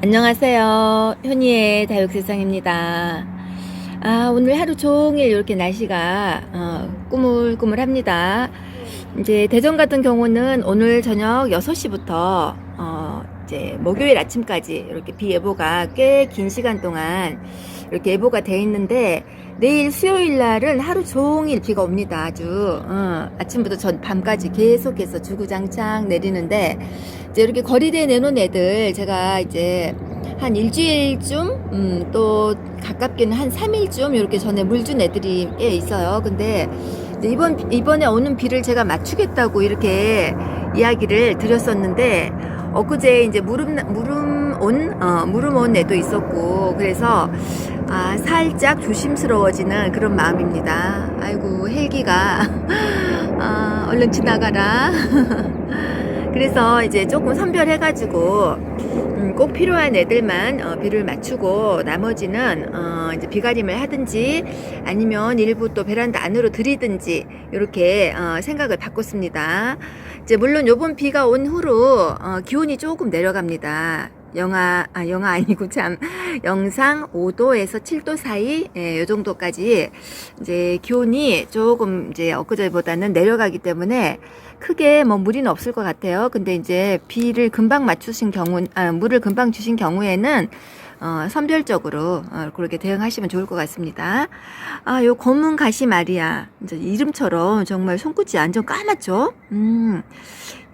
안녕하세요. 현이의 다육세상입니다. 아, 오늘 하루 종일 이렇게 날씨가 어, 꾸물꾸물합니다. 이제 대전 같은 경우는 오늘 저녁 6시부터 어, 이제 목요일 아침까지 이렇게 비 예보가 꽤 긴 시간 동안 이렇게 예보가 돼 있는데 내일 수요일 날은 하루 종일 비가 옵니다. 아주 어, 아침부터 전 밤까지 계속해서 주구장창 내리는데 이제 이렇게 거리대에 내놓은 애들 제가 이제 한 일주일쯤 음, 또 가깝게는 한 3일쯤 이렇게 전에 물 준 애들이 꽤 있어요. 근데 이번 이번에 오는 비를 제가 맞추겠다고 이렇게 이야기를 드렸었는데 엊그제 이제 무름 무름 온 어, 무름 온 애도 있었고 그래서 아 살짝 조심스러워지는 그런 마음입니다. 아이고 헬기가 아, 얼른 지나가라. 그래서 이제 조금 선별해가지고 음, 꼭 필요한 애들만 어, 비를 맞추고 나머지는 어, 이제 비가림을 하든지 아니면 일부 또 베란다 안으로 들이든지 이렇게 어, 생각을 바꿨습니다. 이제 물론 요번 비가 온 후로 어, 기온이 조금 내려갑니다. 영하 아 영하 아니고 참 영상 5도에서 7도 사이 예, 요 정도까지 이제 기온이 조금 이제 엊그제보다는 내려가기 때문에 크게 뭐 무리는 없을 것 같아요. 근데 이제 비를 금방 맞추신 경우, 아, 물을 금방 주신 경우에는 어, 선별적으로 어, 그렇게 대응하시면 좋을 것 같습니다. 아, 요 검은 가시 말이야. 이제 이름처럼 정말 손끝이 완전 까맣죠? 음,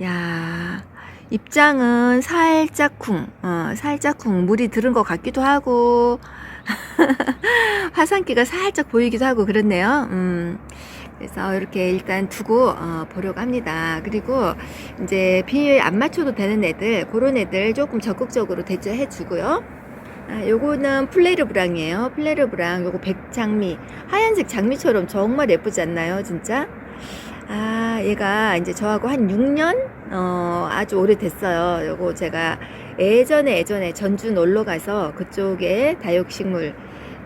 야. 입장은 살짝 쿵, 어, 살짝 쿵, 물이 들은 것 같기도 하고, 화산기가 살짝 보이기도 하고, 그렇네요. 음. 그래서 이렇게 일단 두고 어, 보려고 합니다. 그리고 이제 비안 맞춰도 되는 애들, 그런 애들 조금 적극적으로 대처해 주고요. 아, 요거는 플레르브랑이에요. 플레르브랑 요거 백장미 하얀색 장미처럼 정말 예쁘지 않나요, 진짜? 아, 얘가 이제 저하고 한 6년 어, 아주 오래됐어요. 요거 제가 예전에 예전에 전주 놀러 가서 그쪽에 다육식물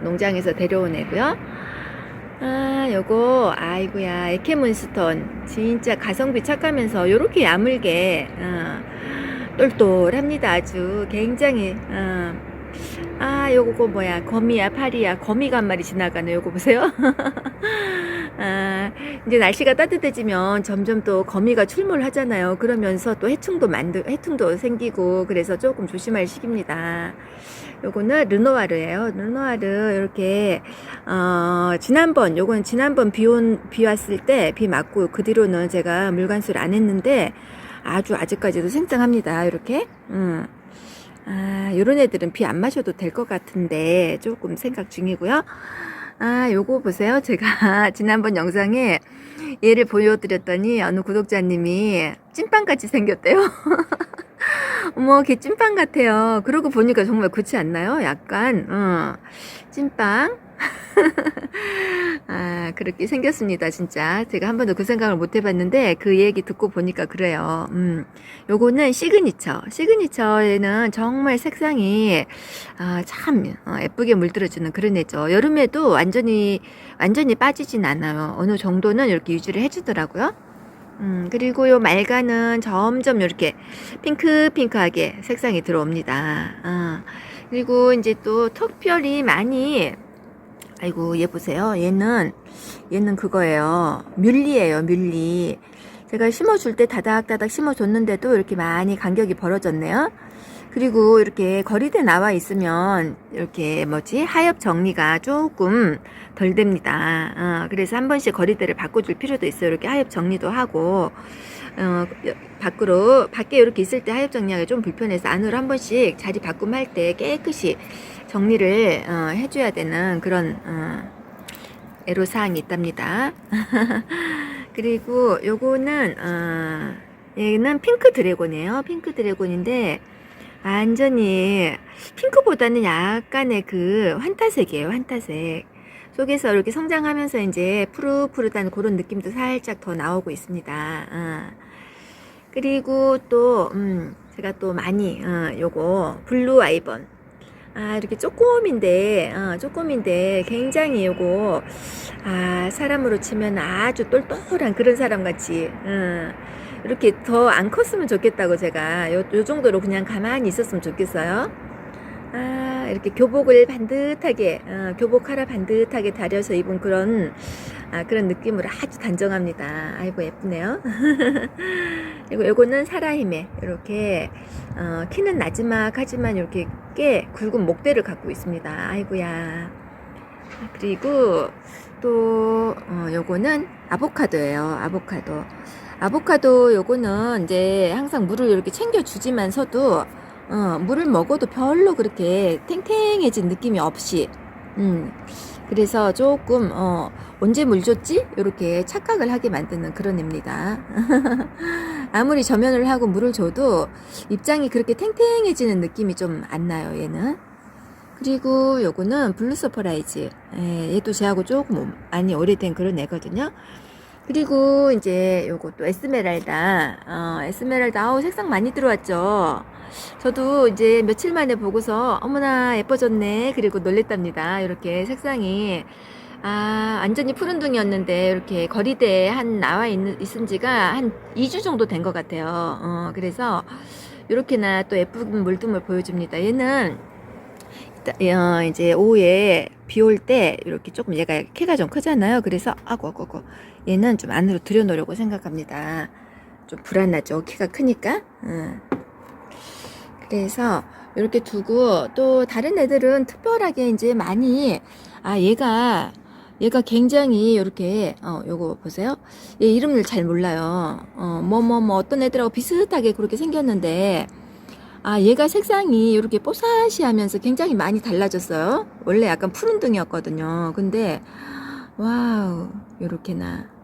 농장에서 데려온 애고요. 아, 요거, 아이고야, 에케몬스톤. 진짜 가성비 착하면서 요렇게 야물게, 어, 똘똘합니다. 아주 굉장히, 어. 아, 요거 뭐야, 거미야, 파리야, 거미가 한 마리 지나가네. 요거 보세요. 아, 이제 날씨가 따뜻해지면 점점 또 거미가 출몰하잖아요. 그러면서 또 해충도 만들, 해충도 생기고, 그래서 조금 조심할 시기입니다. 요거는 르노아르예요. 르노아르 이렇게 어, 지난번 요거는 지난번 비온 비 왔을 때 비 맞고 그 뒤로는 제가 물관수를 안 했는데 아주 아직까지도 생장합니다. 이렇게. 음. 아, 요런 애들은 비 안 마셔도 될 것 같은데 조금 생각 중이고요. 아, 요거 보세요. 제가 지난번 영상에 얘를 보여드렸더니 어느 구독자님이 찐빵같이 생겼대요. 어머, 걔 찐빵 같아요. 그러고 보니까 정말 그렇지 않나요? 약간, 어, 찐빵. 아, 그렇게 생겼습니다, 진짜. 제가 한 번도 그 생각을 못 해봤는데, 그 얘기 듣고 보니까 그래요. 음, 요거는 시그니처. 시그니처에는 정말 색상이, 아, 참, 어, 예쁘게 물들어주는 그런 애죠. 여름에도 완전히, 완전히 빠지진 않아요. 어느 정도는 이렇게 유지를 해주더라고요. 음, 그리고 요 말가는 점점 이렇게 핑크핑크하게 색상이 들어옵니다. 아, 그리고 이제 또 턱별이 많이, 아이고, 얘 보세요. 얘는, 얘는 그거예요. 뮬리예요, 뮬리. 제가 심어줄 때 다닥다닥 심어줬는데도 이렇게 많이 간격이 벌어졌네요. 그리고 이렇게 거리대 나와 있으면 이렇게 뭐지 하엽 정리가 조금 덜 됩니다. 어, 그래서 한 번씩 거리대를 바꿔줄 필요도 있어요. 이렇게 하엽 정리도 하고 어, 밖으로 밖에 이렇게 있을 때 하엽 정리하기 좀 불편해서 안으로 한 번씩 자리 바꿈 할 때 깨끗이 정리를 어, 해줘야 되는 그런 어, 애로 사항이 있답니다. 그리고 요거는 어, 얘는 핑크 드래곤이에요. 핑크 드래곤인데 완전히 핑크보다는 약간의 그 환타색이에요. 환타색. 속에서 이렇게 성장하면서 이제 푸릇푸릇한 그런 느낌도 살짝 더 나오고 있습니다. 어. 그리고 또, 음, 제가 또 많이, 어, 요거, 블루 아이번. 아, 이렇게 쪼꼬미인데, 어, 쪼꼬미인데, 굉장히 요거, 아, 사람으로 치면 아주 똘똘한 그런 사람 같이, 어, 이렇게 더 안 컸으면 좋겠다고 제가 요, 요 정도로 그냥 가만히 있었으면 좋겠어요. 아, 이렇게 교복을 반듯하게, 어, 교복 하나 반듯하게 다려서 입은 그런, 아, 그런 느낌으로 아주 단정합니다. 아이고, 예쁘네요. 그리고 요거는 사라힘에, 이렇게, 어, 키는 나지막하지만 이렇게 꽤 굵은 목대를 갖고 있습니다. 아이고야. 그리고 또, 어, 요거는 아보카도예요. 아보카도. 아보카도 요거는 이제 항상 물을 이렇게 챙겨 주지만서도 어, 물을 먹어도 별로 그렇게 탱탱해진 느낌이 없이 음, 그래서 조금 어, 언제 물 줬지? 이렇게 착각을 하게 만드는 그런 애입니다. 아무리 저면을 하고 물을 줘도 입장이 그렇게 탱탱해지는 느낌이 좀 안 나요, 얘는. 그리고 요거는 블루 서프라이즈. 예, 얘도 제하고 조금 많이 오래된 그런 애거든요. 그리고 이제 요것도 에스메랄다. 어, 에스메랄다. 아우, 색상 많이 들어왔죠. 저도 이제 며칠 만에 보고서 어머나 예뻐졌네. 그리고 놀랬답니다. 이렇게 색상이. 아, 완전히 푸른둥이였는데 이렇게 거리대에 한 나와 있는, 있은 지가 한 2주 정도 된 것 같아요. 어, 그래서 이렇게나 또 예쁜 물듬을 보여줍니다. 얘는 어, 이제 오후에 비 올 때 이렇게 조금 얘가 키가 좀 크잖아요. 그래서 아고 아고 아고 얘는 좀 안으로 들여놓으려고 생각합니다. 좀 불안하죠. 키가 크니까. 음. 그래서 이렇게 두고 또 다른 애들은 특별하게 이제 많이 아 얘가 얘가 굉장히 이렇게 어 요거 보세요. 얘 이름을 잘 몰라요. 어뭐 뭐뭐 어떤 애들하고 비슷하게 그렇게 생겼는데 아, 얘가 색상이 이렇게 뽀사시 하면서 굉장히 많이 달라졌어요. 원래 약간 푸른둥이였거든요. 근데, 와우, 요렇게나.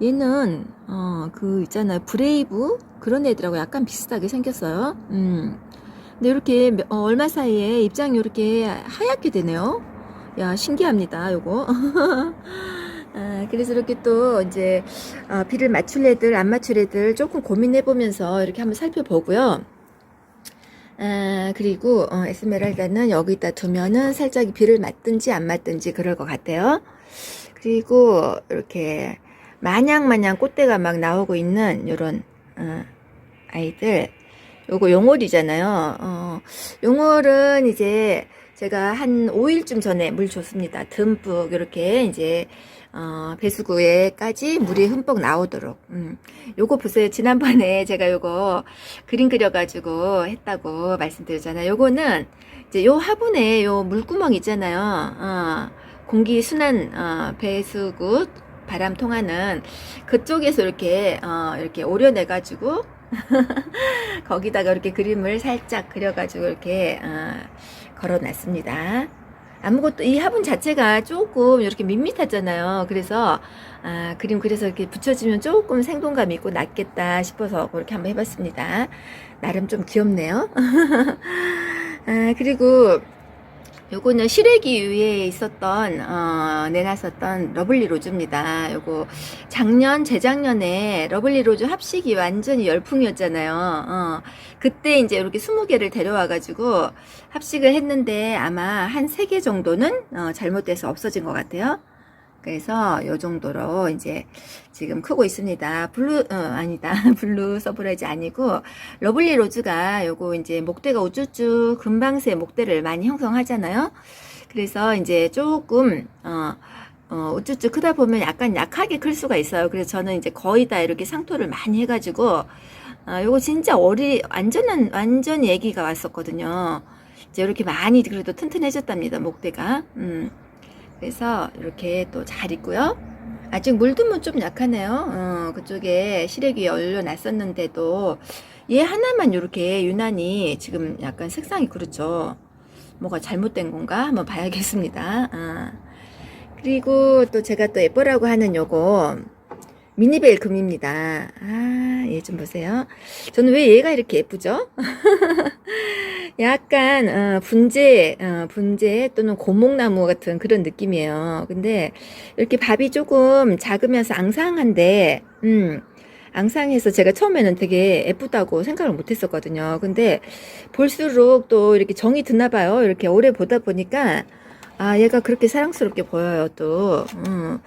얘는, 어, 그, 있잖아요. 브레이브? 그런 애들하고 약간 비슷하게 생겼어요. 음. 근데 이렇게, 어, 얼마 사이에 입장이 이렇게 하얗게 되네요. 야, 신기합니다, 요거. 아, 그래서 이렇게 또 이제, 어, 비를 맞출 애들, 안 맞출 애들 조금 고민해 보면서 이렇게 한번 살펴보고요. 아, 그리고 어, 에스메랄다는 여기다 두면은 살짝 비를 맞든지 안 맞든지 그럴 것 같아요. 그리고 이렇게 마냥 마냥 꽃대가 막 나오고 있는 요런 어, 아이들 요거 용월이잖아요. 어, 용월은 이제 제가 한 5일쯤 전에 물 줬습니다. 듬뿍 이렇게 이제 어, 배수구에까지 물이 흠뻑 나오도록. 음. 요거 보세요. 지난번에 제가 요거 그림 그려가지고 했다고 말씀드렸잖아요. 요거는 이제 요 화분에 요 물구멍 있잖아요. 어, 공기 순환 어, 배수구 바람 통하는 그쪽에서 이렇게 어, 이렇게 오려내 가지고 거기다가 이렇게 그림을 살짝 그려 가지고 이렇게 어, 걸어 놨습니다. 아무것도 이 화분 자체가 조금 이렇게 밋밋하잖아요. 그래서 아, 그림 그래서 이렇게 붙여지면 조금 생동감 있고 낫겠다 싶어서 그렇게 한번 해봤습니다. 나름 좀 귀엽네요. 아, 그리고 요거는 시래기 위에 있었던 어, 내놨었던 러블리 로즈입니다. 요거 작년 재작년에 러블리 로즈 합식이 완전히 열풍이었잖아요. 어, 그때 이제 이렇게 20개를 데려와 가지고 합식을 했는데 아마 한 3개 정도는 어, 잘못돼서 없어진 것 같아요. 그래서 요 정도로 이제 지금 크고 있습니다. 블루 어, 아니다. 블루 서브라이즈 아니고 러블리 로즈가 요거 이제 목대가 우쭈쭈 금방새 목대를 많이 형성하잖아요. 그래서 이제 조금 어 어, 우쭈쭈 크다 보면 약간 약하게 클 수가 있어요. 그래서 저는 이제 거의 다 이렇게 상토를 많이 해가지고, 아, 요거 진짜 어리, 완전한, 완전 얘기가 왔었거든요. 이제 이렇게 많이 그래도 튼튼해졌답니다, 목대가. 음. 그래서 이렇게 또 잘 있고요. 아직 물듬은 좀 약하네요. 어, 그쪽에 시래기 올려놨었는데도 얘 하나만 이렇게 유난히 지금 약간 색상이 그렇죠. 뭐가 잘못된 건가 한번 봐야겠습니다. 아. 그리고 또 제가 또 예뻐라고 하는 요거 미니벨 금입니다. 아, 얘 좀 보세요. 저는 왜 얘가 이렇게 예쁘죠? 약간 어, 분재, 어, 분재 또는 고목나무 같은 그런 느낌이에요. 근데 이렇게 밥이 조금 작으면서 앙상한데, 음, 앙상해서 제가 처음에는 되게 예쁘다고 생각을 못 했었거든요. 근데 볼수록 또 이렇게 정이 드나 봐요. 이렇게 오래 보다 보니까 아, 얘가 그렇게 사랑스럽게 보여요, 또. 음,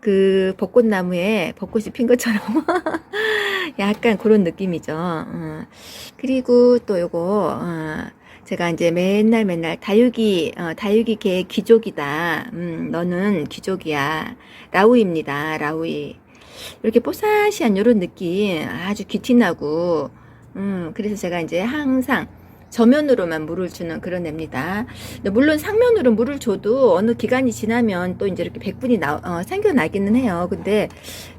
그 벚꽃나무에 벚꽃이 핀 것처럼 약간 그런 느낌이죠. 어. 그리고 또 요거 어, 제가 이제 맨날 맨날 다육이, 어, 다육이 개 귀족이다. 음, 너는 귀족이야. 라우입니다. 라우이. 이렇게 뽀사시한 이런 느낌 아주 귀티나고, 음, 그래서 제가 이제 항상 저면으로만 물을 주는 그런 애입니다. 물론 상면으로 물을 줘도 어느 기간이 지나면 또 이제 이렇게 백분이 나, 어, 생겨나기는 해요. 근데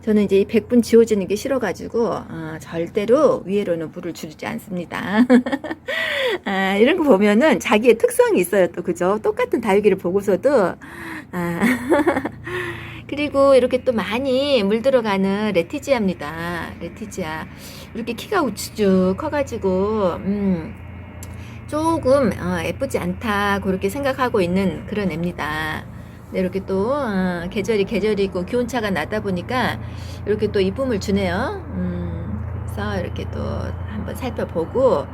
저는 이제 이 백분 지워지는 게 싫어가지고, 어, 절대로 위에로는 물을 주지 않습니다. 아, 이런 거 보면은 자기의 특성이 있어요. 또, 그죠? 똑같은 다육이를 보고서도, 아, 그리고 이렇게 또 많이 물 들어가는 레티지아입니다. 레티지아. 이렇게 키가 우측 커가지고, 음, 조금 어, 예쁘지 않다 그렇게 생각하고 있는 그런 애입니다. 근데 이렇게 또 어, 계절이 계절이고 기온차가 나다 보니까 이렇게 또 이쁨을 주네요. 음, 그래서 이렇게 또 한번 살펴보고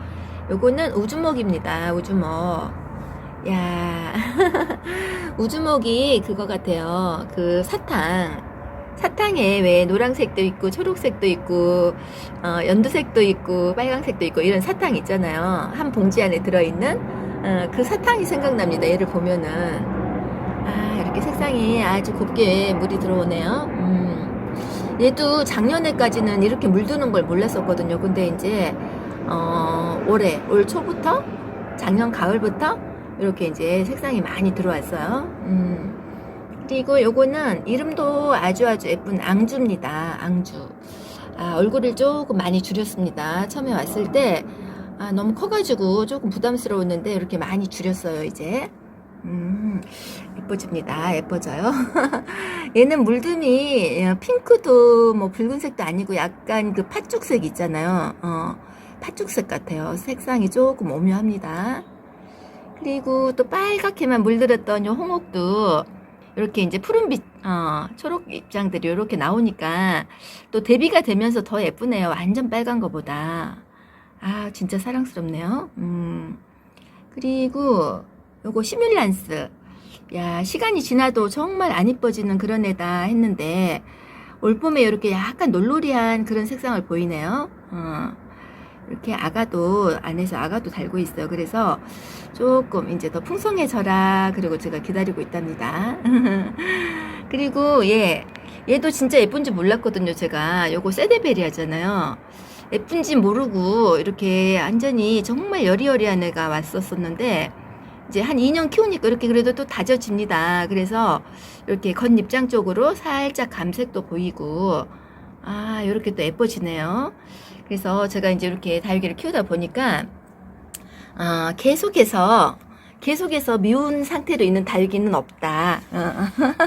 요거는 우주목입니다. 우주목. 야 우주목이 그거 같아요. 그 사탕. 사탕에 왜 노란색도 있고 초록색도 있고 어, 연두색도 있고 빨강색도 있고 이런 사탕 있잖아요. 한 봉지 안에 들어있는 어, 그 사탕이 생각납니다. 얘를 보면은 아 이렇게 색상이 아주 곱게 물이 들어오네요. 음. 얘도 작년에까지는 이렇게 물드는 걸 몰랐었거든요. 근데 이제 어, 올해 올 초부터 작년 가을부터 이렇게 이제 색상이 많이 들어왔어요. 음. 그리고 요거는 이름도 아주 아주 예쁜 앙주입니다. 앙주. 아, 얼굴을 조금 많이 줄였습니다. 처음에 왔을 때 아, 너무 커가지고 조금 부담스러웠는데 이렇게 많이 줄였어요. 이제. 음, 예뻐집니다. 예뻐져요. 얘는 물듬이 어, 핑크도 뭐 붉은색도 아니고 약간 그 팥죽색 있잖아요. 어, 팥죽색 같아요. 색상이 조금 오묘합니다. 그리고 또 빨갛게만 물들었던 요 홍옥도 이렇게 이제 푸른빛, 어, 초록 입장들이 이렇게 나오니까 또 대비가 되면서 더 예쁘네요. 완전 빨간 거보다. 아, 진짜 사랑스럽네요. 음. 그리고 요거 시뮬란스. 야, 시간이 지나도 정말 안 이뻐지는 그런 애다 했는데 올 봄에 이렇게 약간 놀놀이한 그런 색상을 보이네요. 어. 이렇게 아가도 안에서 아가도 달고 있어요. 그래서 조금 이제 더 풍성해져라. 그리고 제가 기다리고 있답니다. 그리고 얘 얘도 진짜 예쁜지 몰랐거든요. 제가 요거 세데베리아잖아요. 예쁜지 모르고 이렇게 완전히 정말 여리여리한 애가 왔었었는데 이제 한 2년 키우니까 이렇게 그래도 또 다져집니다. 그래서 이렇게 겉입장 쪽으로 살짝 감색도 보이고 아 이렇게 또 예뻐지네요. 그래서 제가 이제 이렇게 다육이를 키우다 보니까 어, 계속해서 계속해서 미운 상태로 있는 다육이는 없다. 어,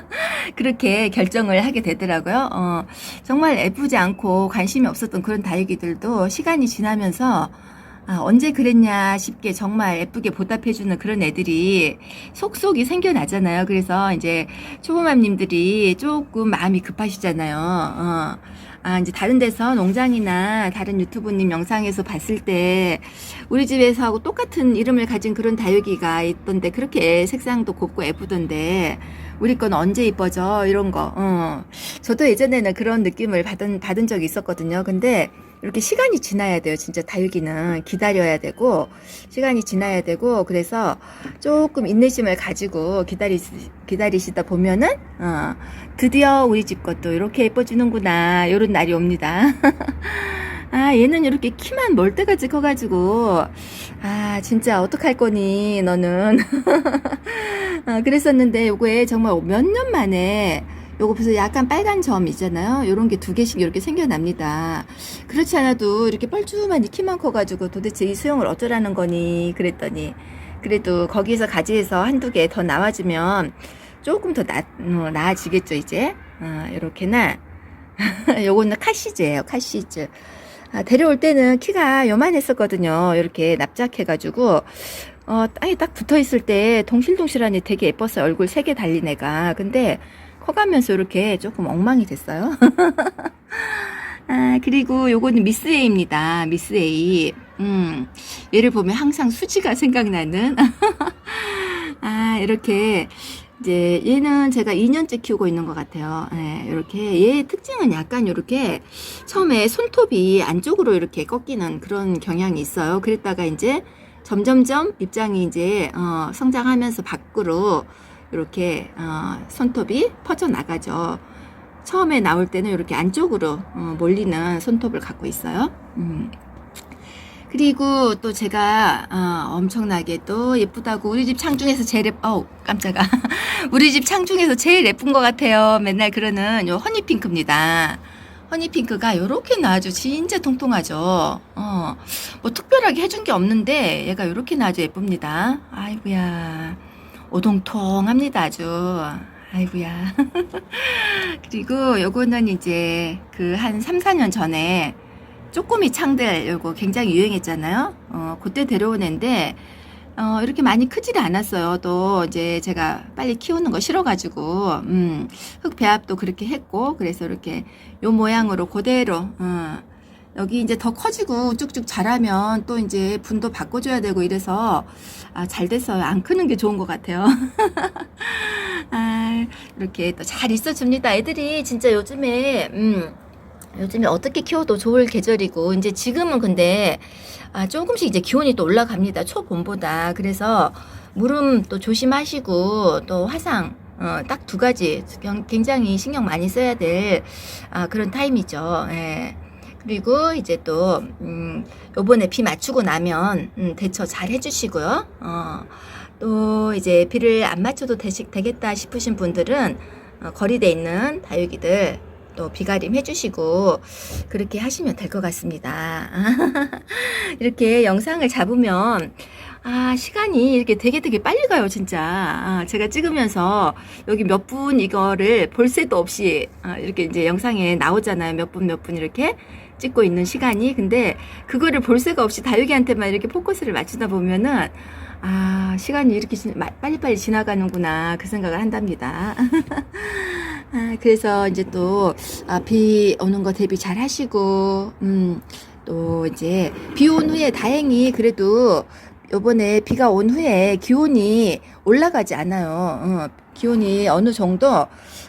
그렇게 결정을 하게 되더라고요. 어, 정말 예쁘지 않고 관심이 없었던 그런 다육이들도 시간이 지나면서 아, 언제 그랬냐 싶게 정말 예쁘게 보답해주는 그런 애들이 속속이 생겨나잖아요. 그래서 이제 초보맘님들이 조금 마음이 급하시잖아요. 어. 아, 이제 다른 데서 농장이나 다른 유튜브님 영상에서 봤을 때 우리 집에서 하고 똑같은 이름을 가진 그런 다육이가 있던데 그렇게 색상도 곱고 예쁘던데 우리 건 언제 이뻐져 이런 거. 어. 저도 예전에는 그런 느낌을 받은 받은 적이 있었거든요. 근데 이렇게 시간이 지나야 돼요. 진짜 다육이는 기다려야 되고 시간이 지나야 되고 그래서 조금 인내심을 가지고 기다리 기다리시다 보면은 어, 드디어 우리 집 것도 이렇게 예뻐지는구나 이런 날이 옵니다. 아 얘는 이렇게 키만 멀 때까지 커가지고 아 진짜 어떡할 거니 너는 아, 그랬었는데 요거에 정말 몇 년 만에 요거 보세요. 약간 빨간 점 있잖아요. 요런 게 두 개씩 이렇게 생겨납니다. 그렇지 않아도 이렇게 뻘쭘한 이 키만 커가지고 도대체 이 수영을 어쩌라는 거니? 그랬더니 그래도 거기서 가지에서 한두 개 더 나와주면 조금 더 나, 어, 나아지겠죠, 이제. 어, 요렇게나. 요거는 카시즈예요, 카시즈. 아, 데려올 때는 키가 요만했었거든요. 이렇게 납작해가지고, 어, 땅에 딱 붙어 있을 때 동실동실하니 되게 예뻤어요. 얼굴 세 개 달린 애가. 근데 커가면서 이렇게 조금 엉망이 됐어요. 아, 그리고 요거는 미스 A입니다. 미스 A. 음, 얘를 보면 항상 수지가 생각나는. 아, 이렇게, 이제, 얘는 제가 2년째 키우고 있는 것 같아요. 네, 이렇게. 얘의 특징은 약간 이렇게, 처음에 손톱이 안쪽으로 이렇게 꺾이는 그런 경향이 있어요. 그랬다가 이제, 점점점 입장이 이제 어, 성장하면서 밖으로 이렇게 어, 손톱이 퍼져 나가죠. 처음에 나올 때는 이렇게 안쪽으로 어, 몰리는 손톱을 갖고 있어요. 음. 그리고 또 제가 어, 엄청나게 또 예쁘다고 우리 집 창 중에서 제일 예뻐 깜짝아 우리 집 창 중에서 제일 예쁜 것 같아요 맨날 그러는 요 허니핑크입니다 허니핑크가 요렇게 아주 진짜 통통하죠 어, 뭐 특별하게 해준 게 없는데 얘가 요렇게 아주 예쁩니다 아이고야 오동통합니다 아주 아이고야 그리고 요거는 이제 그 한 3, 4년 전에 쪼꼬미 창들 요거 굉장히 유행했잖아요. 어, 그때 데려온 애인데 어, 이렇게 많이 크지를 않았어요. 또 이제 제가 빨리 키우는 거 싫어가지고 음, 흙 배합도 그렇게 했고 그래서 이렇게 요 모양으로 그대로 어, 여기 이제 더 커지고 쭉쭉 자라면 또 이제 분도 바꿔줘야 되고 이래서 아, 잘 됐어요. 안 크는 게 좋은 것 같아요. 아, 이렇게 또 잘 있어줍니다. 애들이 진짜 요즘에 음, 요즘에 어떻게 키워도 좋을 계절이고 이제 지금은 근데 아, 조금씩 이제 기온이 또 올라갑니다. 초봄보다. 그래서 무름 또 조심하시고 또 화상 어, 딱 두 가지 경- 굉장히 신경 많이 써야 될 아, 그런 타임이죠. 예. 그리고 이제 또 음, 요번에 비 맞추고 나면 음, 대처 잘 해주시고요. 어, 또 이제 비를 안 맞춰도 되시, 되겠다 싶으신 분들은 어, 거리대 있는 다육이들 또 비가림 해주시고 그렇게 하시면 될 것 같습니다. 이렇게 영상을 잡으면 아 시간이 이렇게 되게 되게 빨리 가요 진짜 아, 제가 찍으면서 여기 몇 분 이거를 볼 새도 없이 아, 이렇게 이제 영상에 나오잖아요 몇 분 몇 분 이렇게 찍고 있는 시간이 근데 그거를 볼 새가 없이 다육이한테만 이렇게 포커스를 맞추다 보면은 아 시간이 이렇게 지- 마- 빨리빨리 지나가는구나 그 생각을 한답니다. 아, 그래서 이제 또, 아, 비 오는 거 대비 잘 하시고, 음, 또 이제 비 온 후에 다행히 그래도 요번에 비가 온 후에 기온이 올라가지 않아요. 어, 기온이 어느 정도,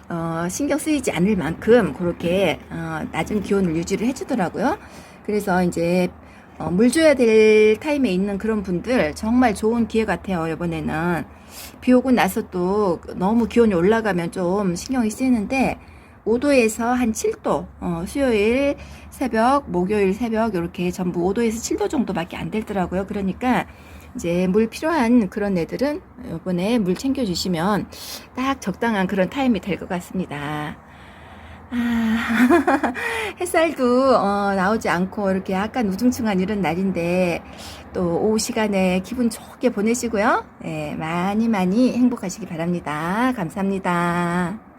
어, 신경 쓰이지 않을 만큼 그렇게, 어, 낮은 기온을 유지를 해주더라고요. 그래서 이제, 어, 물 줘야 될 타임에 있는 그런 분들 정말 좋은 기회 같아요, 이번에는. 비 오고 나서 또 너무 기온이 올라가면 좀 신경이 쓰이는데 5도에서 한 7도 어, 수요일 새벽 목요일 새벽 이렇게 전부 5도에서 7도 정도밖에 안 되더라고요 그러니까 이제 물 필요한 그런 애들은 이번에 물 챙겨 주시면 딱 적당한 그런 타임이 될 것 같습니다 아, 햇살도 어, 나오지 않고 이렇게 약간 우중충한 이런 날인데 또 오후 시간에 기분 좋게 보내시고요. 네, 많이 많이 행복하시기 바랍니다. 감사합니다.